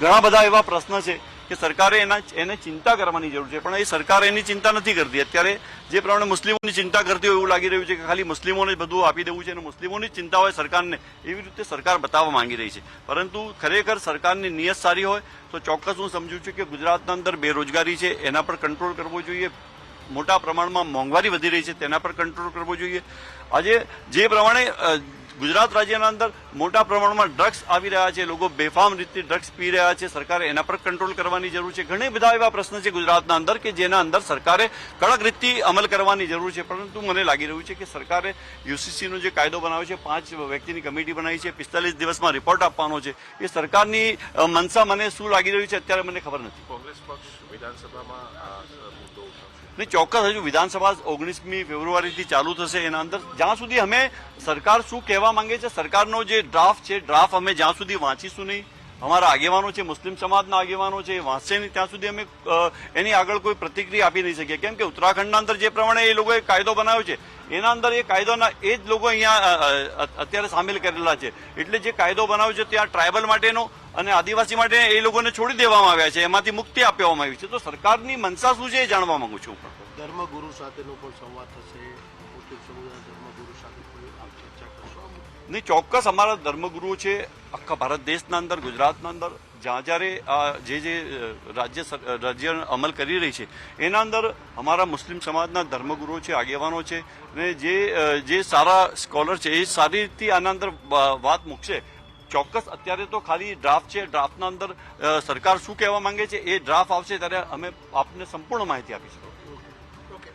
ઘણા બધા એવા પ્રશ્ન છે કે સરકારે એના એને ચિંતા કરવાની જરૂર છે. પણ એ સરકાર એની ચિંતા નથી કરતી. અત્યારે જે પ્રમાણે મુસ્લિમોની ચિંતા કરતી હોય એવું લાગી રહ્યું છે કે ખાલી મુસ્લિમોને બધું આપી દેવું છે અને મુસ્લિમોની ચિંતા હોય સરકારને, એવી રીતે સરકાર બતાવવા માંગી રહી છે. પરંતુ ખરેખર સરકારની નિયત સારી હોય તો ચોક્કસ હું સમજું છું કે ગુજરાતના અંદર બેરોજગારી છે, એના પર કંટ્રોલ કરવો જોઈએ. મોટા પ્રમાણમાં મોંઘવારી વધી રહી છે, તેના પર કંટ્રોલ કરવો જોઈએ. આજે જે પ્રમાણે ગુજરાત રાજ્યના અંદર મોટા પ્રમાણમાં ડ્રગ્સ આવી રહ્યા છે. લોકો બેફામ રીતે ડ્રગ્સ પી રહ્યા છે. સરકારે એના પર કંટ્રોલ કરવાની જરૂર છે. ઘણા બધા એવા પ્રશ્ન છે ગુજરાતના અંદર કે જેના અંદર સરકારે કડક રીતથી અમલ કરવાની જરૂર છે. પરંતુ મને લાગી રહ્યું છે કે સરકારે યુસીસીનો જે કાયદો બનાવ્યો છે, પાંચ વ્યક્તિની કમિટી બનાવી છે, પિસ્તાલીસ દિવસમાં રિપોર્ટ આપવાનો છે. એ સરકારની મનસા મને શું લાગી રહ્યું છે અત્યારે મને ખબર નથી. કોંગ્રેસ પક્ષ વિધાનસભામાં ને ચોક્કસ હજુ વિધાનસભા ઓગણીસમી ફેબ્રુઆરીથી ચાલુ થશે એના અંદર. જ્યાં સુધી અમે સરકાર શું કહેવા માંગે છે, સરકારનો જે ડ્રાફ્ટ છે, ડ્રાફ્ટ અમે જ્યાં સુધી વાંચીશું નહીં. અમારા આગેવાનો છે, મુસ્લિમ સમાજના આગેવાનો છે, એ વાંચશે નહીં. ત્યાં સુધી અમે એની આગળ કોઈ પ્રતિક્રિયા આપી નહીં શકીએ. કેમ કે ઉત્તરાખંડના અંદર જે પ્રમાણે એ લોકોએ કાયદો બનાવ્યો છે એના અંદર એ કાયદોના એ જ લોકો અહીંયા અત્યારે સામેલ કરેલા છે. એટલે જે કાયદો બનાવ્યો છે ત્યાં ટ્રાયબલ માટેનો અને આદિવાસી માટે એ લોકોને છોડી દેવામાં આવ્યા છે એમાંથી મુક્તિ આપવામાં આવી છે. તો સરકારની મનસા શું છે એ જાણવા માંગુ છું ધર્મગુરુ સાથેનો પણ સંવાદ થશે. મુસ્લિમ સમુદાય ધર્મગુરુ સાથે? નહીં ચોક્કસ અમારા ધર્મગુરુઓ છે આખા ભારત દેશના અંદર, ગુજરાતના અંદર, જ્યાં જ્યારે આ જે જે રાજ્ય રાજ્ય અમલ કરી રહી છે, એના અંદર અમારા મુસ્લિમ સમાજના ધર્મગુરુઓ છે, આગેવાનો છે અને જે જે સારા સ્કોલર છે, એ સારી રીતે આના અંદર વાત મૂકશે. ચોક્કસ અત્યારે તો ખાલી ડ્રાફ્ટ છે, ડ્રાફ્ટના અંદર સરકાર શું કહેવા માંગે છે, એ ડ્રાફ્ટ આવશે ત્યારે અમે આપને સંપૂર્ણ માહિતી આપીશું. ઓકે